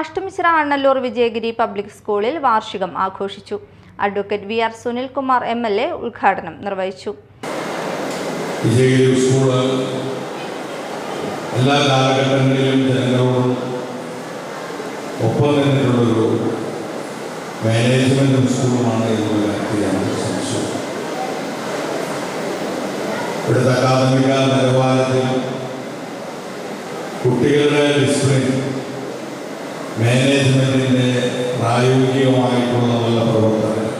അഷ്ടമിശ്ര Annallur Vijayagiri public സ്കൂളിൽ വാർഷികം ആഘോഷിച്ചു. Advocate V R Sunilkumar M L A ഉദ്ഘാടനം നിർവഹിച്ചു. എല്ലാ കാലഘട്ടങ്ങളിലും ജനങ്ങളോടും ഒപ്പം നിന്നിട്ടുള്ളൊരു മാനേജ്മെന്റും സ്കൂളുമാണ് എന്നുള്ള കാര്യത്തിലാണ് സംശയം ഇവിടുത്തെ അക്കാദമിക നിലവാരത്തിൽ കുട്ടികളുടെ ഡിസിപ്ലിൻ മാനേജ്മെന്റിന്റെ പ്രായോഗികമായിട്ടുള്ള നല്ല പ്രവർത്തനം.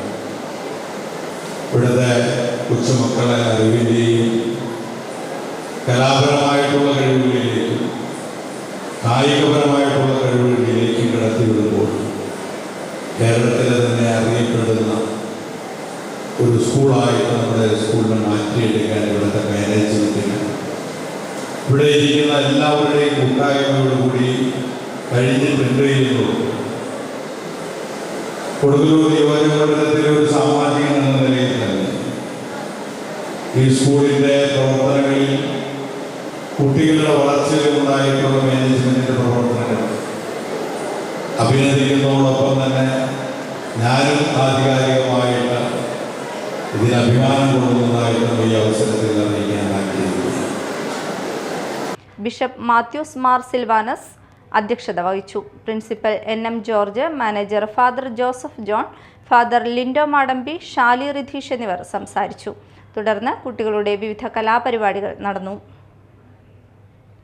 ഇവിടുത്തെ കൊച്ചുമക്കളെ അറിവിന്റെയും കലാപരമായിട്ടുള്ള കഴിവുകളിലേക്കും കായികപരമായിട്ടുള്ള കഴിവുകളിലേക്കും കടത്തിവിടുമ്പോൾ കേരളത്തിലെ തന്നെ അറിയപ്പെടുന്ന ഒരു സ്കൂളായിട്ട് നമ്മുടെ സ്കൂളിനെ മാറ്റിയെടുക്കാൻ ഇവിടുത്തെ മാനേജ്മെന്റിന് ഇവിടെ ഇരിക്കുന്ന എല്ലാവരുടെയും കൂട്ടായ്മയോടുകൂടി കഴിഞ്ഞിട്ടുണ്ട് എന്നുള്ളൂ കൊടുങ്ങല്ലൂർ നിയോജകമണ്ഡലത്തിലെ ഒരു സാമാജികൻ എന്ന നിലയിൽ തന്നെ ഈ സ്കൂളിന്റെ പ്രവർത്തനങ്ങളിൽ കുട്ടികളുടെ വളർച്ചയിലുണ്ടായിട്ടുള്ള മാനേജ്മെന്റിന്റെ പ്രവർത്തനങ്ങൾ. അഭിനന്ദിക്കുന്നതോടൊപ്പം തന്നെ ഞാനും ആധികാരികമായിട്ട് ഇതിന് അഭിമാനം കൊള്ളുന്നതായിട്ടും ഈ അവസരത്തിൽ അറിയിക്കാൻ ആഗ്രഹിക്കുന്നു. ബിഷപ്പ് മാത്യൂസ് മാർ സിൽവാനസ് അധ്യക്ഷത വഹിച്ചു. Principal N M George manager father Joseph John father Lindo Madampi Shali Ridheesh എന്നിവർ സംസാരിച്ചു. തുടർന്ന് കുട്ടികളുടെ വിവിധ കലാപരിപാടികൾ നടന്നു.